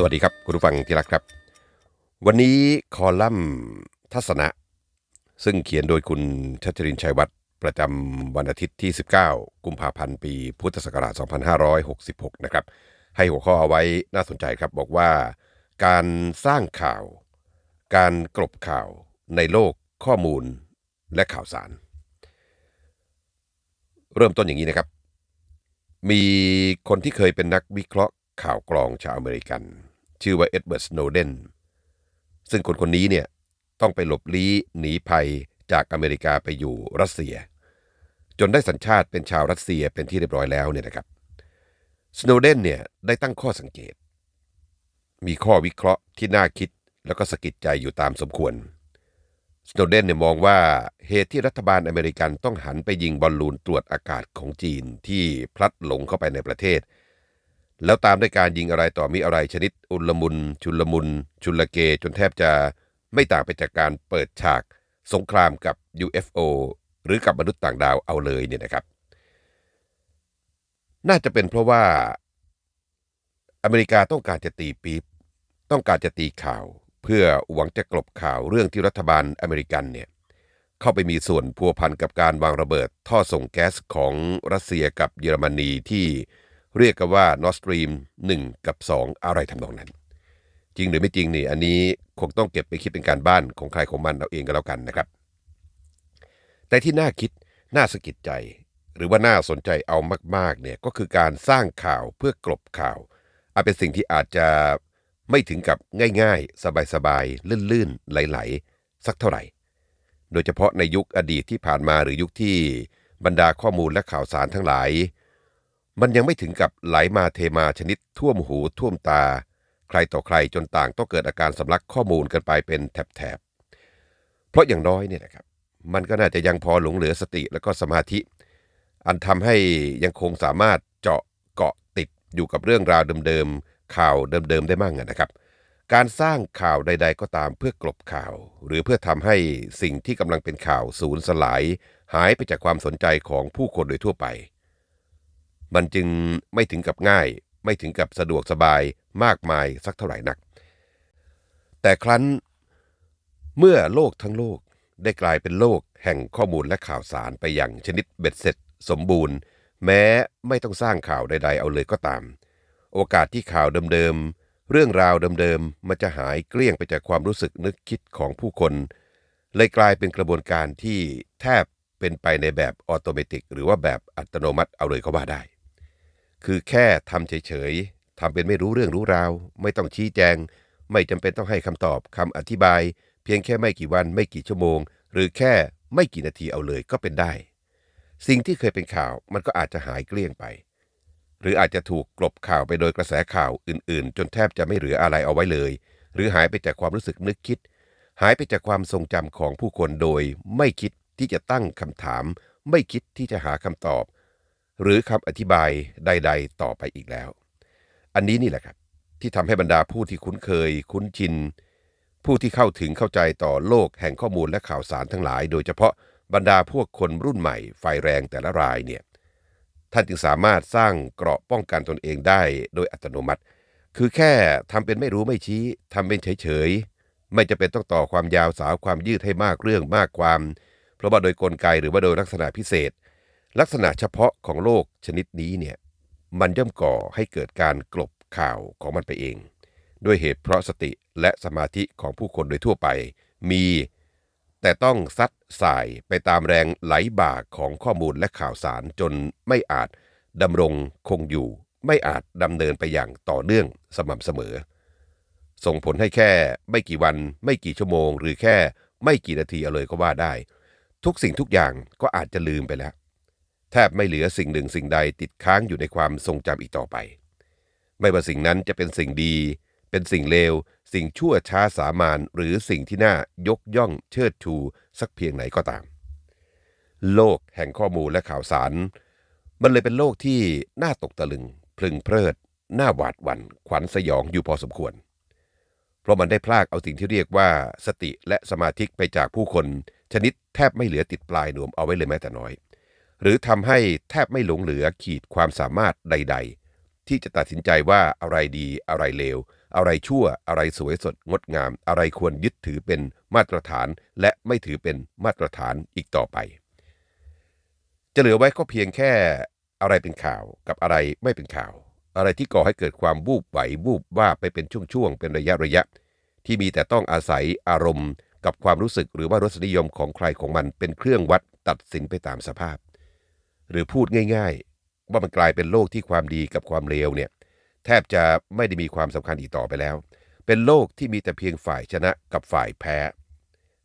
สวัสดีครับ คุณผู้ฟังที่รักครับ วันนี้คอลัมน์ทัศนะ ซึ่งเขียนโดยคุณชัชรินชัยวัฒน์ประจำวันอาทิตย์ที่ 19 กุมภาพันธ์ ปีพุทธศักราช 2566 นะครับ ให้หัวข้อเอาไว้น่าสนใจครับบอกว่า การสร้างข่าว การกลบข่าวในโลกข้อมูลและข่าวสาร เริ่มต้นอย่างนี้นะครับ มีคนที่เคยเป็นนักวิเคราะห์ข่าวกรองชาวอเมริกัน ชื่อว่าเอ็ดเวิร์ดสโนเดนซึ่งคนคนนี้เนี่ยต้องไปหลบลี้หนีภัยจากอเมริกาไปอยู่รัสเซีย จนได้สัญชาติเป็นชาวรัสเซียเป็นที่เรียบร้อยแล้วเนี่ยนะครับสโนเดนเนี่ยได้ตั้งข้อสังเกต มีข้อวิเคราะห์ที่น่าคิดแล้วก็สะกิดใจอยู่ตามสมควรสโนเดนเนี่ยมองว่าเหตุที่รัฐบาลอเมริกันต้องหันไปยิงบอลลูนตรวจอากาศของจีนที่พลัดหลงเข้าไปในประเทศ แล้วตามด้วยการยิงอะไรต่อมีอะไรชนิดอุลมุน ชุลมุน ชุลเก จนแทบจะไม่ต่างไปจากการเปิดฉาก สงครามกับ UFO หรือกับมนุษย์ต่างดาวเอาเลยเนี่ยนะครับ น่าจะเป็นเพราะว่า อเมริกาต้องการจะตีปี๊บต้องการจะตีข่าว เพื่อหวังจะกลบข่าวเรื่องที่รัฐบาลอเมริกันเนี่ยเข้าไปมีส่วนพัวพันกับการวางระเบิดท่อส่งแก๊สของรัสเซียกับเยอรมนีที่ เรียกกันว่า Nord Stream 1กับ 2 อะไรทำนองนั้น จริงหรือไม่จริงนี่อันนี้คงต้องเก็บไปคิดเป็นการบ้านของใครของมันเอาเองก็แล้วกันนะครับ แต่ที่น่าคิดน่าสะกิดใจ หรือว่าน่าสนใจเอามากๆเนี่ยก็คือการสร้างข่าวเพื่อกลบข่าวอาจเป็นสิ่งที่อาจจะไม่ถึงกับง่ายๆ สบายๆ ลื่นๆ ไหลๆ สักเท่าไหร่ โดยเฉพาะในยุคอดีตที่ผ่านมาหรือยุคที่บรรดาข้อมูลและข่าวสารทั้งหลาย มันยังไม่ถึงกับไหลมาเทมาชนิดท่วมหูท่วมตา ใครต่อใครจนต่างต้องเกิดอาการสำลักข้อมูลกันไปเป็นแถบๆ เพราะอย่างน้อยเนี่ยนะครับ มันก็น่าจะยังพอหลงเหลือสติและก็สมาธิ อันทำให้ยังคงสามารถเจาะเกาะติดอยู่กับเรื่องราวเดิมๆข่าวเดิมๆได้มั่งนะครับ การสร้างข่าวใด ๆ ก็ตามเพื่อกลบข่าว หรือเพื่อทำให้สิ่งที่กำลังเป็นข่าวสูญสลาย หายไปจากความสนใจของผู้คนโดยทั่วไป มันจึงไม่ถึงกับง่าย ไม่ถึงกับสะดวกสบายมากมายสักเท่าไหร่นัก แต่ครั้นเมื่อโลกทั้งโลกได้กลายเป็นโลกแห่งข้อมูลและข่าวสารไปอย่างชนิดเบ็ดเสร็จ สมบูรณ์ แม้ไม่ต้องสร้างข่าวใด ๆ เอาเลยก็ตาม โอกาสที่ข่าวเดิมๆ เรื่องราวเดิมๆ มันจะหายเกลี้ยงไปจากความรู้สึกนึกคิดของผู้คน เลยกลายเป็นกระบวนการที่แทบเป็นไปในแบบออโตเมติก หรือว่าแบบอัตโนมัติเอาเลยก็ว่าได้ คือแค่ทำเฉยๆทำเป็นไม่รู้เรื่องรู้ราว ไม่ต้องชี้แจง ไม่จำเป็นต้องให้คำตอบคำอธิบาย เพียงแค่ไม่กี่วันไม่กี่ชั่วโมง หรือแค่ไม่กี่นาทีเอาเลยก็เป็นได้ สิ่งที่เคยเป็นข่าวมันก็อาจจะหายเกลี้ยงไป หรืออาจจะถูกกลบข่าวไปโดยกระแสข่าวอื่นๆ จนแทบจะไม่เหลืออะไรเอาไว้เลย หรือหายไปจากความรู้สึกนึกคิด หายไปจากความทรงจำของผู้คนโดย ไม่คิดที่จะตั้งคำถาม ไม่คิดที่จะหาคำตอบ หรือคำอธิบายใด ๆ ต่อไปอีกแล้ว อันนี้นี่แหละครับ ที่ทำให้บรรดาผู้ที่คุ้นเคย คุ้นชิน ผู้ที่เข้าถึงเข้าใจต่อโลกแห่งข้อมูลและข่าวสารทั้งหลาย โดยเฉพาะบรรดาพวกคนรุ่นใหม่ไฟแรงแต่ละรายเนี่ยท่านจึงสามารถสร้างเกราะป้องกันตนเองได้โดยอัตโนมัติ คือแค่ทำเป็นไม่รู้ไม่ชี้ทำเป็นเฉยๆ ไม่จะเป็นต้องต่อความยาวสาวความยืดให้มากเรื่องมากความ เพราะว่าโดยกลไกหรือว่าโดยลักษณะพิเศษ ลักษณะเฉพาะของโลกชนิดนี้เนี่ยมันย่อมก่อให้เกิดการกลบข่าวของมันไปเอง ด้วยเหตุเพราะสติและสมาธิของผู้คนโดยทั่วไป มี แต่ต้องซัดสายไปตามแรงไหลบ่าของข้อมูลและข่าวสารจนไม่อาจดำรงคงอยู่ ไม่อาจดำเนินไปอย่างต่อเนื่องสม่ำเสมอ ส่งผลให้แค่ไม่กี่วัน ไม่กี่ชั่วโมง หรือแค่ไม่กี่นาทีเอาเลยก็ว่าได้ ทุกสิ่งทุกอย่างก็อาจจะลืมไปแล้ว แทบไม่เหลือสิ่งหนึ่งสิ่งใดติดค้างอยู่ในความทรงจำอีกต่อไป ไม่ว่าสิ่งนั้นจะเป็นสิ่งดี เป็นสิ่งเลว สิ่งชั่วช้าสามานหรือสิ่งที่น่ายกย่องเชิดชูสักเพียงไหนก็ตาม โลกแห่งข้อมูลและข่าวสาร มันเลยเป็นโลกที่น่าตกตะลึง พลึงเพลิดน่าหวาดหวัน่นขวัญสยองอยู่พอสมควร เพราะมันได้พลากเอาสิ่งที่เรียกว่าสติและสมาธิไปจากผู้คน ชนิดแทบไม่เหลือติดปลายหนวมเอาไว้เลยแม้แต่น้อย หรือทำให้แทบไม่หลงเหลือขีดความสามารถใด ๆ ที่จะตัดสินใจว่าอะไรดีอะไรเลว อะไรชั่วอะไรสวยสดงดงาม อะไรควรยึดถือเป็นมาตรฐาน และไม่ถือเป็นมาตรฐานอีกต่อไป จะเหลือไว้ก็เพียงแค่อะไรเป็นข่าวกับอะไรไม่เป็นข่าว อะไรที่ก่อให้เกิดความวูบไหววูบว่าไปเป็นช่วงๆเป็นระยะระยะ ที่มีแต่ต้องอาศัยอารมณ์ กับความรู้สึกหรือว่ารสนิยมของใครของมันเป็นเครื่องวัดตัดสินไปตามสภาพ หรือพูดง่าย ๆ ว่ามันกลายเป็นโลกที่ความดีกับความเลวเนี่ยแทบจะไม่ได้มีความสำคัญอีกต่อไปแล้ว เป็นโลกที่มีแต่เพียงฝ่ายชนะกับฝ่ายแพ้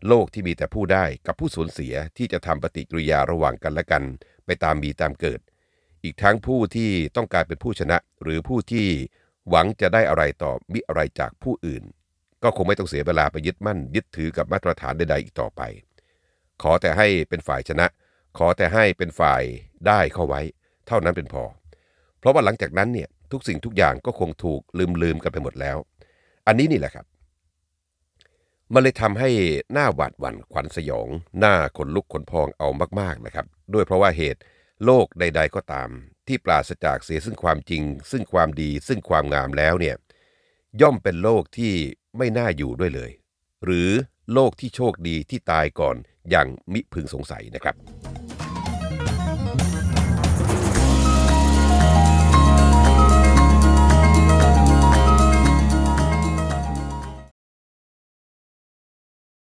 โลกที่มีแต่ผู้ได้กับผู้สูญเสียที่จะทำปฏิกิริยาระหว่างกันและกัน ไปตามมีตามเกิด อีกทั้งผู้ที่ต้องการเป็นผู้ชนะ หรือผู้ที่หวังจะได้อะไรต่อมิอะไรจากผู้อื่น ก็คงไม่ต้องเสียเวลาไปยึดมั่นยึดถือกับมาตรฐานใดๆอีกต่อไป ขอแต่ให้เป็นฝ่ายชนะ ขอแต่ให้เป็นฝ่ายได้เข้าไว้ เท่านั้นเป็นพอ เพราะว่าหลังจากนั้นเนี่ยทุกสิ่งทุกอย่างก็คงถูกลืมลืมกันไปหมดแล้ว อันนี้นี่แหละครับ มันเลยทำให้หน้าหวาดหวั่นขวัญสยอง หน้าขนลุกขนพองเอามากๆนะครับ ด้วยเพราะว่าเหตุโลกใด ๆ ก็ตาม ที่ปราศจากเสียซึ่งความจริง ซึ่งความดี ซึ่งความงามแล้วเนี่ยย่อมเป็นโลกที่ไม่น่าอยู่ด้วยเลย หรือโลกที่โชคดีที่ตายก่อนอย่างมิพึงสงสัยนะครับ